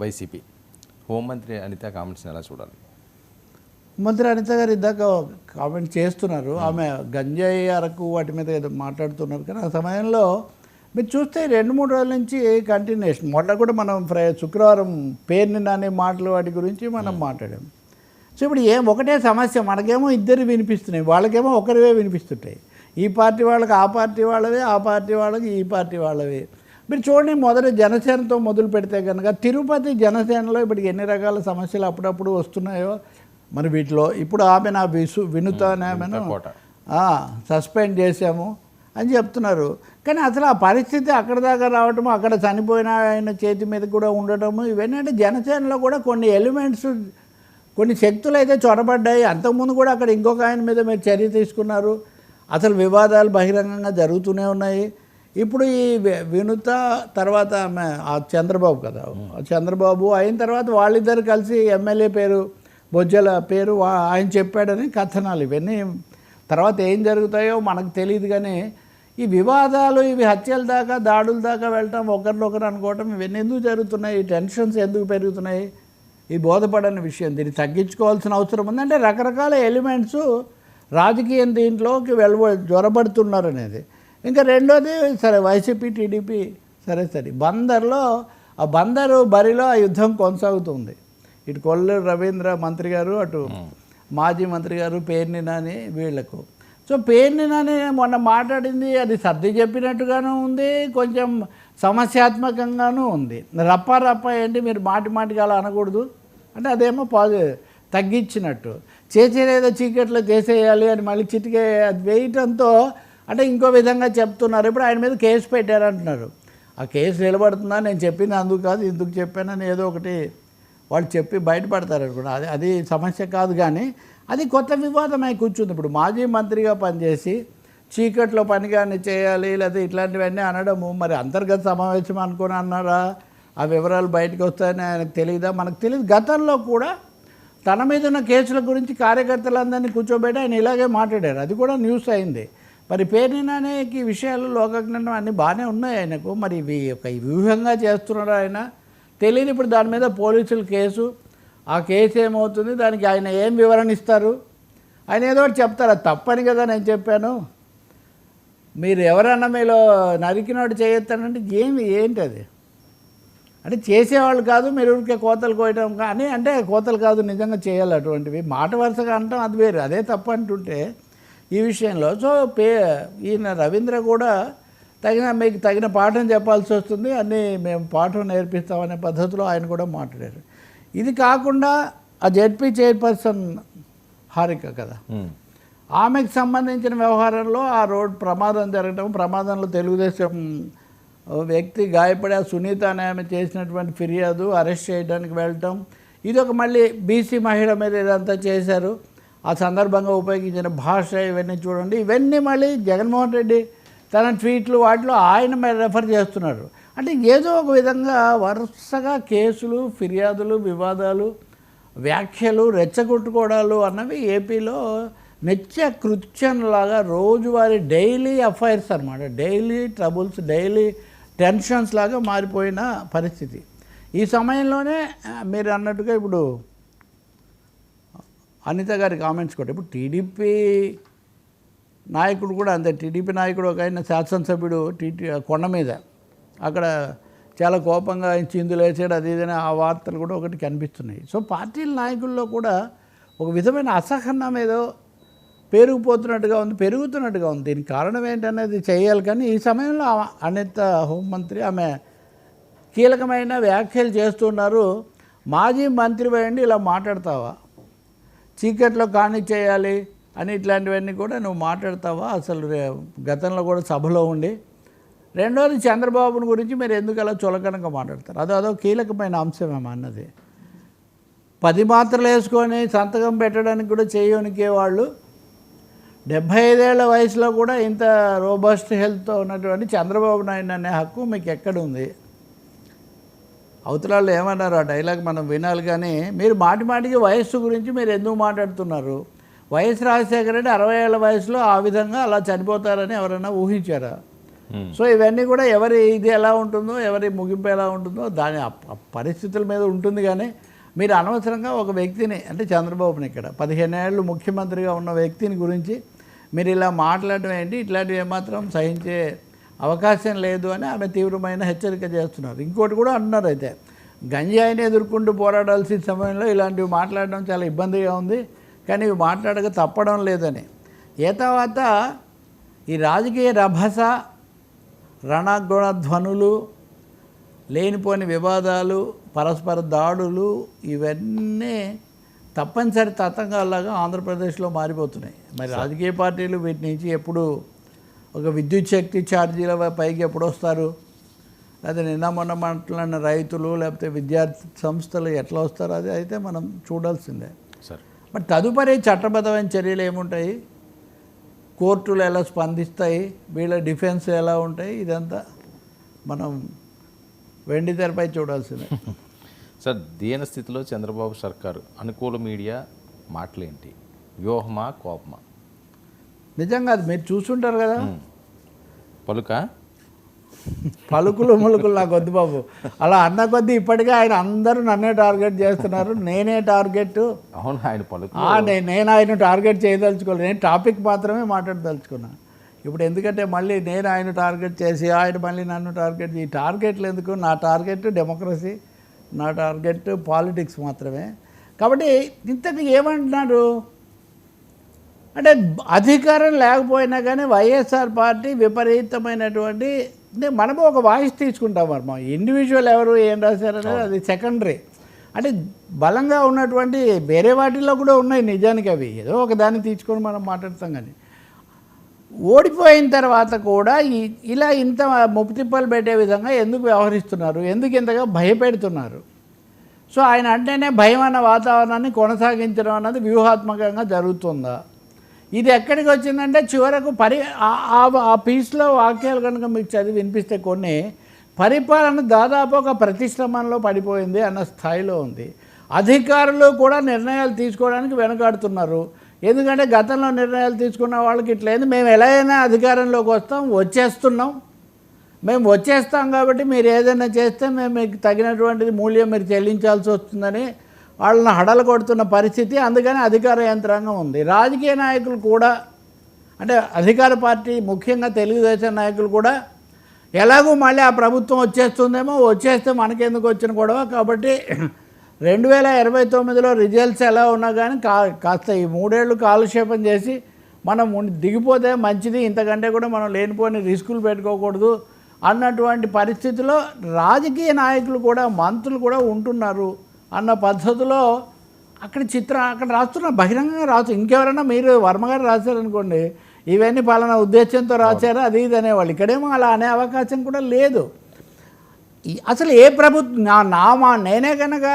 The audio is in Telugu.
వైసీపీ. హోంమంత్రి అనిత కామెంట్స్ని ఎలా చూడాలి? మంత్రి అనిత గారు ఇందాక కామెంట్ చేస్తున్నారు. ఆమె గంజాయి అరకు వాటి మీద ఏదో మాట్లాడుతున్నారు. కానీ ఆ సమయంలో మీరు చూస్తే రెండు మూడు రోజుల నుంచి కంటిన్యూషన్ మొన్న కూడా మనం ఫ్రై శుక్రవారం పేరుని నానే మాటలు వాటి గురించి మనం మాట్లాడాం. సో ఇప్పుడు ఏం ఒకటే సమస్య మనకేమో ఇద్దరు వినిపిస్తున్నాయి వాళ్ళకేమో ఒకరివే వినిపిస్తుంటాయి. ఈ పార్టీ వాళ్ళకి ఆ పార్టీ వాళ్ళవే ఆ పార్టీ వాళ్ళకి ఈ పార్టీ వాళ్ళవే. మీరు చూడండి మొదట జనసేనతో మొదలు పెడితే కనుక తిరుపతి జనసేనలో ఇప్పటికి ఎన్ని రకాల సమస్యలు అప్పుడప్పుడు వస్తున్నాయో మరి వీటిలో ఇప్పుడు ఆమె నా విసు వినుత అనే ఆమెను కోట. ఆ, సస్పెండ్ చేశాము అని చెప్తున్నారు. కానీ అసలు ఆ పరిస్థితి అక్కడ దాకా రావటము అక్కడ చనిపోయిన ఆయన చేతి మీద కూడా ఉండటము ఇవన్నీ అంటే జనసేనలో కూడా కొన్ని ఎలిమెంట్స్ కొన్ని శక్తులు అయితే చొరబడ్డాయి. అంతకుముందు కూడా అక్కడ ఇంకొక ఆయన మీద మీరు చర్య తీసుకున్నారు. అసలు వివాదాలు బహిరంగంగా జరుగుతూనే ఉన్నాయి. ఇప్పుడు ఈ వినుత తర్వాత ఆమె ఆ చంద్రబాబు కదా. చంద్రబాబు అయిన తర్వాత వాళ్ళిద్దరు కలిసి ఎమ్మెల్యే పేరు బొజ్జల పేరు ఆయన చెప్పాడని కథనాలు ఇవన్నీ. తర్వాత ఏం జరుగుతాయో మనకు తెలియదు కానీ ఈ వివాదాలు ఇవి హత్యల దాకా దాడుల దాకా వెళ్ళటం ఒకరినొకరు అనుకోవటం ఇవన్నీ ఎందుకు జరుగుతున్నాయి? ఈ టెన్షన్స్ ఎందుకు పెరుగుతున్నాయి? ఈ బోధపడని విషయం దీన్ని తగ్గించుకోవాల్సిన అవసరం ఉంది. అంటే రకరకాల ఎలిమెంట్స్ రాజకీయం దీంట్లోకి వెళ్ళ జ్వరపడుతున్నారు అనేది. ఇంకా రెండోది సరే వైసీపీ టీడీపీ సరే సరే. బందర్లో ఆ బందరు బరిలో ఆ యుద్ధం కొనసాగుతుంది. ఇటు కొల్లు రవీంద్ర మంత్రి గారు అటు మాజీ మంత్రి గారు పేర్ని నాని వీళ్ళకు. సో పేర్ని నాని మొన్న మాట్లాడింది అది సర్ది చెప్పినట్టుగాను ఉంది కొంచెం సమస్యాత్మకంగానూ ఉంది. రప్ప రప్ప ఏంటి మీరు మాటి మాటికి అలా అనకూడదు. అంటే అదేమో పాజి తగ్గించినట్టు. చేసేదేదో చీకట్లో చేసేయాలి అని మళ్ళీ చిటికే అది వేయటంతో అంటే ఇంకో విధంగా చెప్తున్నారు. ఇప్పుడు ఆయన మీద కేసు పెట్టారంటున్నారు. ఆ కేసు నిలబడుతుందా? నేను చెప్పింది అందుకు కాదు ఇందుకు చెప్పానని ఏదో ఒకటి వాళ్ళు చెప్పి బయటపడతారు అనుకున్నా అది అది సమస్య కాదు కానీ అది కొత్త వివాదమై కూర్చుంది. ఇప్పుడు మాజీ మంత్రిగా పనిచేసి చీకట్లో పని కానీ చేయాలి లేదా ఇట్లాంటివన్నీ అనడము మరి అంతర్గత సమావేశం అనుకుని అన్నారా? ఆ వివరాలు బయటకు వస్తాయని ఆయనకు తెలియదా మనకు తెలియదు గతంలో కూడా తన మీద ఉన్న కేసుల గురించి కార్యకర్తలందరినీ కూర్చోబెట్టి ఆయన ఇలాగే మాట్లాడారు. అది కూడా న్యూస్ అయింది. మరి పేర్నినానేకి విషయాలు లోకజ్ఞానం అన్నీ బాగానే ఉన్నాయి ఆయనకు. మరి ఇవి ఒక వ్యూహంగా చేస్తున్నాడు ఆయన. తెలియదు ఇప్పుడు దాని మీద పోలీసులు కేసు. ఆ కేసు ఏమవుతుంది? దానికి ఆయన ఏం వివరణ ఇస్తారు? ఆయన ఏదో ఒకటి చెప్తారు. అది తప్పని కదా నేను చెప్పాను. మీరు ఎవరన్నా మీలో నరికినోడు చేయొత్తానంటే ఏమి ఏంటి అది అంటే చేసేవాళ్ళు కాదు మీరు ఊరికే కోతలు కోయటం కానీ అంటే కోతలు కాదు నిజంగా చేయాలి అటువంటివి. మాట వరుసగా అంటాం అది వేరు. అదే తప్పు అంటుంటే ఈ విషయంలో. సో పే ఈయన రవీంద్ర కూడా తగిన మీకు తగిన పాఠం చెప్పాల్సి వస్తుంది. అన్నీ మేము పాఠం నేర్పిస్తామనే పద్ధతిలో ఆయన కూడా మాట్లాడారు. ఇది కాకుండా ఆ జెడ్పీ చైర్పర్సన్ హారిక కదా. ఆమెకు సంబంధించిన వ్యవహారంలో ఆ రోడ్ ప్రమాదం జరగటం ప్రమాదంలో తెలుగుదేశం వ్యక్తి గాయపడి ఆ సునీత అనే ఆమె చేసినటువంటి ఫిర్యాదు అరెస్ట్ చేయడానికి వెళ్ళటం ఇది ఒక మళ్ళీ బీసీ మహిళ మీద ఇదంతా చేశారు. ఆ సందర్భంగా ఉపయోగించిన భాష ఇవన్నీ చూడండి. ఇవన్నీ మళ్ళీ జగన్మోహన్ రెడ్డి తన ట్వీట్లు వాటిలో ఆయన రెఫర్ చేస్తున్నారు. అంటే ఏదో ఒక విధంగా వరుసగా కేసులు ఫిర్యాదులు వివాదాలు వ్యాఖ్యలు రెచ్చగొట్టుకోవడాలు అన్నవి ఏపీలో నిత్య కృత్యంలాగా రోజువారీ డైలీ అఫైర్స్ అనమాట డైలీ ట్రబుల్స్ డైలీ టెన్షన్స్ లాగా మారిపోయిన పరిస్థితి. ఈ సమయంలోనే మీరు అన్నట్టుగా ఇప్పుడు అనిత గారి కామెంట్స్ కూడా. ఇప్పుడు టీడీపీ నాయకుడు కూడా అంతే. టీడీపీ నాయకుడు ఒక ఆయన శాసనసభ్యుడు టీటీ కొండ మీద. అక్కడ చాలా కోపంగా ఆయన చిందులు వేసాడు అది ఇదని ఆ వార్తలు కూడా ఒకటి కనిపిస్తున్నాయి. సో పార్టీల నాయకుల్లో కూడా ఒక విధమైన అసహనం ఏదో పెరిగిపోతున్నట్టుగా ఉంది పెరుగుతున్నట్టుగా ఉంది. దీనికి కారణం ఏంటనేది చేయాలి. కానీ ఈ సమయంలో అనిత హోంమంత్రి ఆమె కీలకమైన వ్యాఖ్యలు చేస్తున్నారు. మాజీ మంత్రి వేయండి ఇలా మాట్లాడతావా? చీకట్లో కాని చేయాలి అని ఇట్లాంటివన్నీ కూడా నువ్వు మాట్లాడతావా? అసలు గతంలో కూడా సభలో ఉండి. రెండోది చంద్రబాబుని గురించి మీరు ఎందుకు అలా చులకనగా మాట్లాడతారు? అదో అదో కీలకమైన అంశమేమో అన్నది. పది మాత్రలు వేసుకొని సంతకం పెట్టడానికి కూడా చేయనికే వాళ్ళు. డెబ్భై ఐదేళ్ళ వయసులో కూడా ఇంత రోబస్ట్ హెల్త్తో ఉన్నటువంటి చంద్రబాబు నాయుడు అనే హక్కు మీకు ఎక్కడుంది అవతలాళ్ళు ఏమన్నారు? ఆ డైలాగ్ మనం వినాలి కానీ మీరు మాటి మాటికి వయస్సు గురించి మీరు ఎందుకు మాట్లాడుతున్నారు? వైఎస్ రాజశేఖర రెడ్డి అరవై ఏళ్ళ వయసులో ఆ విధంగా అలా చనిపోతారని ఎవరైనా ఊహించారా? సో ఇవన్నీ కూడా ఎవరి ఇది ఎలా ఉంటుందో ఎవరి ముగింపు ఎలా ఉంటుందో దాని పరిస్థితుల మీద ఉంటుంది కానీ మీరు అనవసరంగా ఒక వ్యక్తిని అంటే చంద్రబాబుని ఇక్కడ పదిహేను ఏళ్ళు ముఖ్యమంత్రిగా ఉన్న వ్యక్తిని గురించి మీరు ఇలా మాట్లాడడం ఏంటి? ఇట్లాంటివి ఏమాత్రం సహించే అవకాశం లేదు అని ఆమె తీవ్రమైన హెచ్చరిక చేస్తున్నారు. ఇంకోటి కూడా అంటున్నారు అయితే గంజాయిని ఎదుర్కొంటూ పోరాడాల్సిన సమయంలో ఇలాంటివి మాట్లాడడం చాలా ఇబ్బందిగా ఉంది. కానీ ఇవి మాట్లాడక తప్పడం లేదని. ఏ తర్వాత ఈ రాజకీయ రభస రణగుణ ధ్వనులు లేనిపోని వివాదాలు పరస్పర దాడులు ఇవన్నీ తప్పనిసరి తతంగాల్లాగా ఆంధ్రప్రదేశ్లో మారిపోతున్నాయి. మరి రాజకీయ పార్టీలు వీటి నుంచి ఎప్పుడు ఒక విద్యుత్ శక్తి ఛార్జీల పైకి ఎప్పుడు వస్తారు? లేకపోతే నిన్న మొన్న మాట్లాడిన రైతులు లేకపోతే విద్యార్థి సంస్థలు ఎట్లా వస్తారో? అది అయితే మనం చూడాల్సిందే. సార్. మరి తదుపరి చట్టబద్ధమైన చర్యలు ఏముంటాయి? కోర్టులు ఎలా స్పందిస్తాయి? వీళ్ళ డిఫెన్స్ ఎలా ఉంటాయి? ఇదంతా మనం వెండి తెరపై చూడాల్సిందే. సార్ దీన స్థితిలో చంద్రబాబు సర్కారు అనుకూల మీడియా మాటలేంటి? వ్యూహమా కోపమా? నిజంగా అది మీరు చూసుంటారు కదా. పలుక? పలుకులు ములుకులు నాకు వద్దు బాబు. అలా అన్న కొద్దీ ఇప్పటికే ఆయన అందరూ నన్నే టార్గెట్ చేస్తున్నారు నేనే టార్గెట్. అవును ఆయన పలుకు నేను ఆయన టార్గెట్ చేయదలుచుకోలేదు. నేను టాపిక్ మాత్రమే మాట్లాడదలుచుకున్నా. ఇప్పుడు ఎందుకంటే మళ్ళీ నేను ఆయన టార్గెట్ చేసి ఆయన మళ్ళీ నన్ను టార్గెట్ ఈ టార్గెట్లు ఎందుకు? నా టార్గెట్ డెమోక్రసీ నా టార్గెట్ పాలిటిక్స్ మాత్రమే. కాబట్టి ఇంతకు ఏమంటున్నారు? అంటే అధికారం లేకపోయినా కానీ వైఎస్ఆర్ పార్టీ విపరీతమైనటువంటి అంటే మనము ఒక వాయిస్ తీసుకుంటాం మరి. మా ఇండివిజువల్ ఎవరు ఏం రాశారనేది అది సెకండరీ అంటే బలంగా ఉన్నటువంటి వేరే వాటిల్లో కూడా ఉన్నాయి నిజానికి అవి. ఏదో ఒక దాన్ని తీసుకొని మనం మాట్లాడతాం కానీ. ఓడిపోయిన తర్వాత కూడా ఇలా ఇంత ముప్తిప్పలు పెట్టే విధంగా ఎందుకు వ్యవహరిస్తున్నారు? ఎందుకు ఇంతగా భయపెడుతున్నారు? సో ఆయన అంటేనే భయం అన్న వాతావరణాన్ని కొనసాగించడం అన్నది వ్యూహాత్మకంగా జరుగుతుందా? ఇది ఎక్కడికి వచ్చిందంటే చివరకు పరి ఆ- పీస్లో వాక్యాలు కనుక మీకు చదివి వినిపిస్తే కొన్ని పరిపాలన దాదాపు ఒక ప్రతిష్టంభనలో పడిపోయింది అన్న స్థాయిలో ఉంది. అధికారులు కూడా నిర్ణయాలు తీసుకోవడానికి వెనకాడుతున్నారు. ఎందుకంటే గతంలో నిర్ణయాలు తీసుకున్న వాళ్ళకి ఇట్లేదు మేము ఎలా అయినా అధికారంలోకి వస్తాం వచ్చేస్తున్నాం. మేము వచ్చేస్తాం కాబట్టి మీరు ఏదైనా చేస్తే మేము మీకు తగినటువంటిది మూల్యం మీరు చెల్లించాల్సి వస్తుందని వాళ్ళని హడలు కొడుతున్న పరిస్థితి అందుకని అధికార యంత్రాంగం ఉంది. రాజకీయ నాయకులు కూడా అంటే అధికార పార్టీ ముఖ్యంగా తెలుగుదేశం నాయకులు కూడా ఎలాగో మళ్ళీ ఆ ప్రభుత్వం వచ్చేస్తుందేమో వచ్చేస్తే మనకెందుకు వచ్చిన గొడవ? కాబట్టి రెండు వేల ఇరవై తొమ్మిదిలో రిజల్ట్స్ ఎలా ఉన్నా కానీ కా కాస్త ఈ మూడేళ్ళు కాలక్షేపం చేసి మనం దిగిపోతే మంచిది ఇంతకంటే కూడా మనం లేనిపోని రిస్కులు పెట్టుకోకూడదు అన్నటువంటి పరిస్థితిలో రాజకీయ నాయకులు కూడా మంత్రులు కూడా ఉంటున్నారు. అన్న పద్ధతిలో అక్కడ చిత్రం అక్కడ రాస్తున్న బహిరంగంగా రాసు ఇంకెవరైనా మీరు వర్మగారు రాశారనుకోండి ఇవన్నీ పలానా ఉద్దేశంతో రాశారు అది ఇది అనేవాళ్ళు. ఇక్కడేమో అలా అనే అవకాశం కూడా లేదు. అసలు ఏ ప్రభుత్వం నా నా మా నేనే కనుక